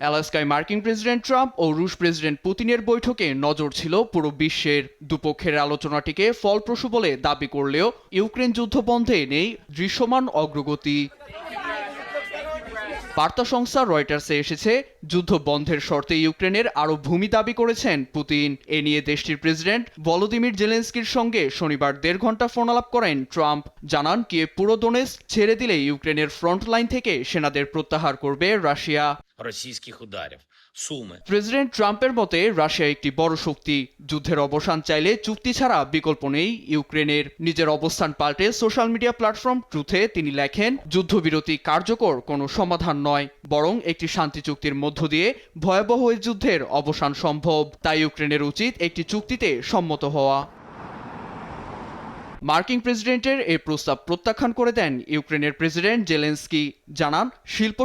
অ্যালাস্কায় মার্কিন president Trump ও রুশ president পুতিনের বৈঠকে নজর ছিল পুরো বিশ্বের দুপক্ষের আলোচনাটিকে ফলপ্রসূ বলে দাবি করলেও ইউক্রেন যুদ্ধ বন্ধে নেই দৃশ্যমান অগ্রগতি। বার্তা সংস্থা রয়টার্সে এসেছে, যুদ্ধ বন্ধের শর্তে ইউক্রেনের আরও ভূমি দাবি করেছেন পুতিন। এ নিয়ে দেশটির প্রেসিডেন্ট ভলোদিমির জেলেন্সকির সঙ্গে শনিবার দেড় ঘণ্টা ফোনালাপ করেন ট্রাম্প। জানান কিয়ে পুরো দোনেস ছেড়ে দিলে ইউক্রেনের ফ্রন্টলাইন থেকে সেনাদের প্রত্যাহার করবে রাশিয়া। російських ударів. Суми প্রেসিডেন্ট ট্রাম্পের মতে রাশিয়া একটি বড় শক্তি যুদ্ধের অবসান চাইলে চুক্তি ছাড়া বিকল্প নেই ইউক্রেনের নিজের অবস্থান পাল্টে সোশ্যাল মিডিয়া প্ল্যাটফর্ম ট্রুথে তিনি লেখেন যুদ্ধবিরতি কার্যকর কোনো সমাধান নয় বরং একটি শান্তি চুক্তির মধ্য দিয়ে ভয়াবহ এই যুদ্ধের অবসান সম্ভব তাই ইউক্রেনের উচিত একটি চুক্তিতে সম্মত হওয়া মার্কিন প্রেসিডেন্টের এই প্রস্তাব প্রত্যাখ্যান করে দেন ইউক্রেনের প্রেসিডেন্ট জেলেন্সকি জানান শিল্প